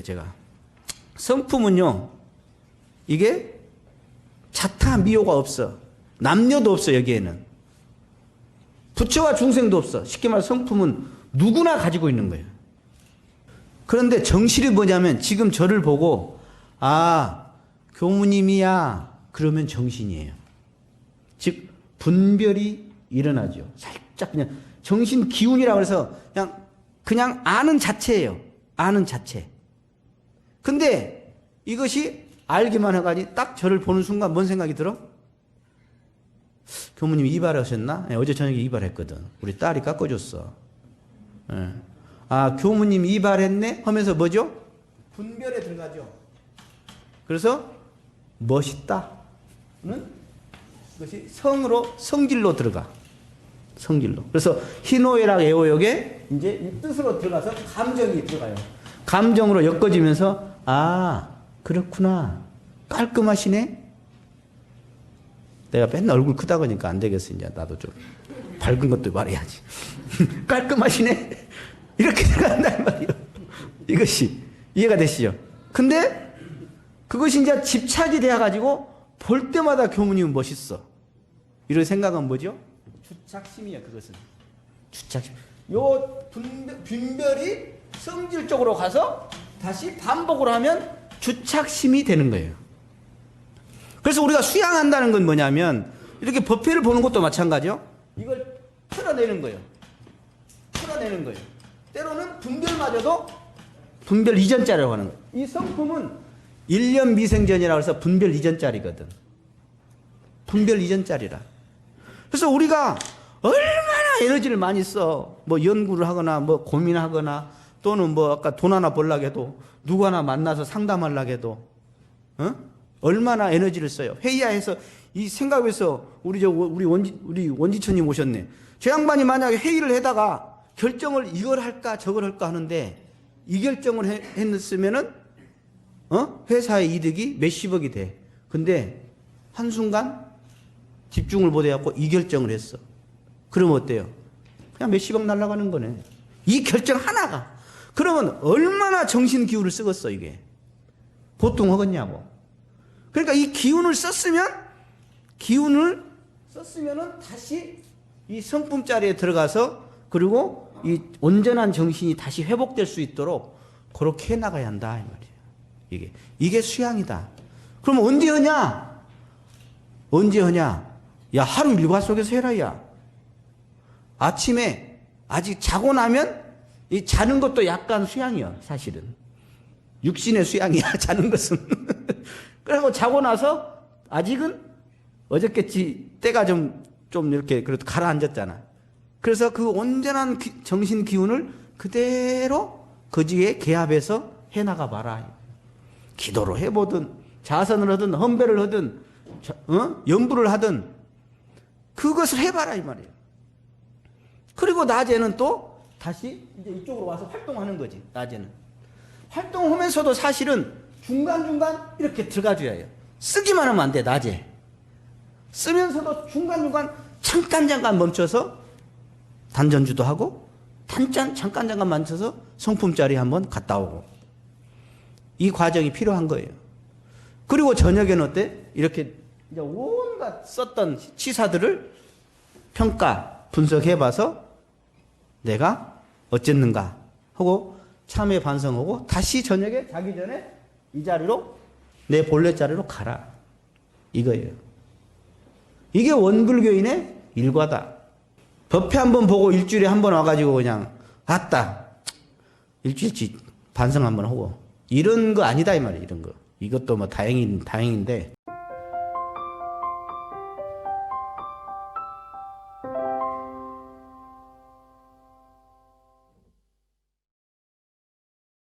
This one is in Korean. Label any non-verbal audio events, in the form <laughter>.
볼게요, 제가. 성품은요, 이게 자타 미호가 없어. 남녀도 없어, 여기에는. 부처와 중생도 없어. 쉽게 말해 성품은 누구나 가지고 있는 거예요. 그런데 정실이 뭐냐면 지금 저를 보고, 아, 교무님이야. 그러면 정신이에요. 즉, 분별이 일어나죠. 살짝 그냥 정신 기운이라고 해서 그냥, 그냥 아는 자체예요. 아는 자체. 근데 이것이 알기만 해가지고 딱 저를 보는 순간 뭔 생각이 들어? 교무님 이발하셨나? 예, 어제 저녁에 이발했거든. 우리 딸이 깎아줬어. 예. 아, 교무님 이발했네? 하면서 뭐죠? 분별에 들어가죠. 그래서 멋있다. 는 그것이 성으로, 성질로 들어가. 성질로. 그래서 희노애락 애호역에 이제 이 뜻으로 들어가서 감정이 들어가요. 감정으로 엮어지면서 아 그렇구나 깔끔하시네. 내가 맨날 얼굴 크다 보니까 안 되겠어 이제 나도 좀 밝은 것도 말해야지. <laughs> 깔끔하시네. 이렇게 들어간단 말이에요. 이것이 이해가 되시죠? 근데 그것이 이제 집착이 돼가지고 볼 때마다 교무님은 멋있어. 이런 생각은 뭐죠? 주착심이야 그것은. 주착심. 요 분별, 분별이 성질적으로 가서 다시 반복을 하면 주착심이 되는 거예요. 그래서 우리가 수양한다는 건 뭐냐면 이렇게 법회를 보는 것도 마찬가지요. 이걸 풀어내는 거예요. 풀어내는 거예요. 때로는 분별마저도 분별 이전자라고 하는 거예요. 이 성품은 1년 미생전이라고 해서 분별 이전짜리거든. 분별 이전짜리라. 그래서 우리가 얼마나 에너지를 많이 써. 뭐 연구를 하거나 뭐 고민하거나 또는 뭐 아까 돈 하나 벌라고 해도 누구 하나 만나서 상담하려고 해도 어? 얼마나 에너지를 써요. 회의하에서 이 생각에서 우리 저 우리 원지 우리 원지천님 오셨네. 저 양반이 만약에 회의를 하다가 결정을 이걸 할까 저걸 할까 하는데 이 결정을 해- 했으면은 어? 회사의 이득이 몇십억이 돼. 근데 한순간 집중을 못 해갖고 이 결정을 했어. 그러면 어때요? 그냥 몇십억 날아가는 거네. 이 결정 하나가. 그러면 얼마나 정신 기운을 쓰겠어, 이게. 보통 하겠냐고. 그러니까 이 기운을 썼으면, 기운을 썼으면은 다시 이 성품 자리에 들어가서 그리고 이 온전한 정신이 다시 회복될 수 있도록 그렇게 해 나가야 한다, 이 말이에요. 이게. 이게 수양이다. 그럼 언제 하냐? 언제 하냐? 야, 하루 일과 속에서 해라, 야. 아침에 아직 자고 나면 이 자는 것도 약간 수양이야, 사실은. 육신의 수양이야, <laughs> 자는 것은. <laughs> 그리고 자고 나서 아직은 어저께지 때가 좀, 좀 이렇게 그래도 가라앉았잖아. 그래서 그 온전한 기- 정신 기운을 그대로 거지에 개합해서 해나가 봐라. 기도로 해보든, 자선을 하든, 헌배를 하든, 자- 어? 연부를 하든, 그것을 해봐라, 이 말이에요. 그리고 낮에는 또 다시 이제 이쪽으로 와서 활동하는 거지, 낮에는. 활동하면서도 사실은 중간중간 이렇게 들어가줘야 해요. 쓰기만 하면 안 돼, 낮에. 쓰면서도 중간중간 잠깐 잠깐 멈춰서 단전주도 하고 단짠 잠깐 잠깐 멈춰서 성품 자리 한번 갔다 오고 이 과정이 필요한 거예요. 그리고 저녁에는 어때? 이렇게 이제 온갖 썼던 치사들을 평가 분석해 봐서 내가 어쨌는가 하고 참회 반성하고 다시 저녁에 자기 전에 이 자리로 내 본래 자리로 가라. 이거예요. 이게 원불교인의 일과다. 법회 한 번 보고 일주일에 한 번 와가지고 그냥 아따 일주일치 반성 한 번 하고 이런 거 아니다 이 말이에요. 이런 거. 이것도 뭐 다행인 다행인데